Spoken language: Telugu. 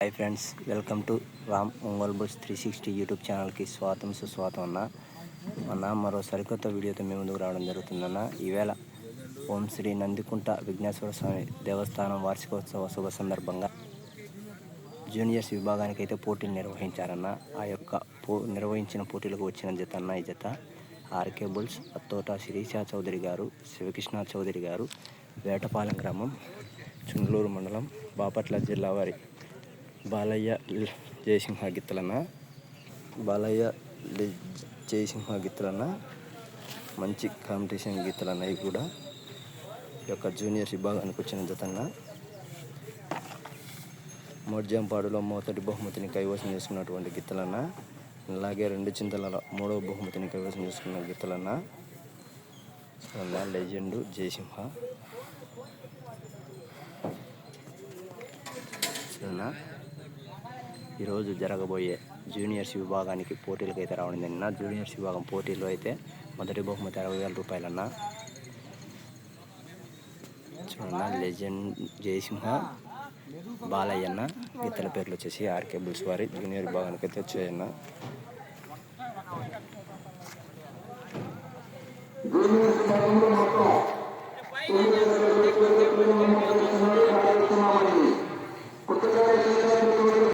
Hi friends welcome to Ram Ongole bulls three sixty YouTube ఛానల్కి స్వాతం సుస్వాతం అన్న. అన్న మరో సరికొత్త వీడియోతో మేము ముందుకు రావడం జరుగుతుందన్న. ఈవేళ ఓం శ్రీ నందికుంట విఘ్నేశ్వర స్వామి దేవస్థానం వార్షికోత్సవ శుభ సందర్భంగా జూనియర్స్ విభాగానికి అయితే పోటీలు నిర్వహించారన్న. ఆ యొక్క పో నిర్వహించిన పోటీలకు వచ్చిన జత అన్న ఈ జత. ఆర్కే బుల్స్ అత్తోట శిరీష చౌదరి గారు శివకృష్ణ చౌదరి గారు వేటపాలెం గ్రామం చుండ్లూరు మండలం బాపట్ల జిల్లా వారి బాలయ్య జయసింహ గిత్తలన్న. బాలయ్య జయసింహ గిత్తలన్న. మంచి కాంపిటీషన్ గీతలన్న ఇవి కూడా. ఈ యొక్క జూనియర్ విభాగానికి వచ్చిన జతన్న. మొడ్జంపాడులో మొదటి బహుమతిని కైవసం చేసుకున్నటువంటి గిత్తలన్న. అలాగే రెండు చింతలలో మూడవ బహుమతిని కైవసం చేసుకున్న గీతలన్న అన్న లెజెండ్ జయసింహ. సరేనా? ఈరోజు జరగబోయే జూనియర్స్ విభాగానికి పోటీలకు అయితే రావడం నిన్న జూనియర్స్ విభాగం పోటీలో అయితే మొదటి బహుమతి అరవై వేల రూపాయలన్న చూడన్న లెజెండ్ జయసింహ బాలయ్యన్న ఇతర పేర్లు వచ్చేసి ఆర్కే బుల్స్ వారి జూనియర్ విభాగానికి అయితే వచ్చాయన్న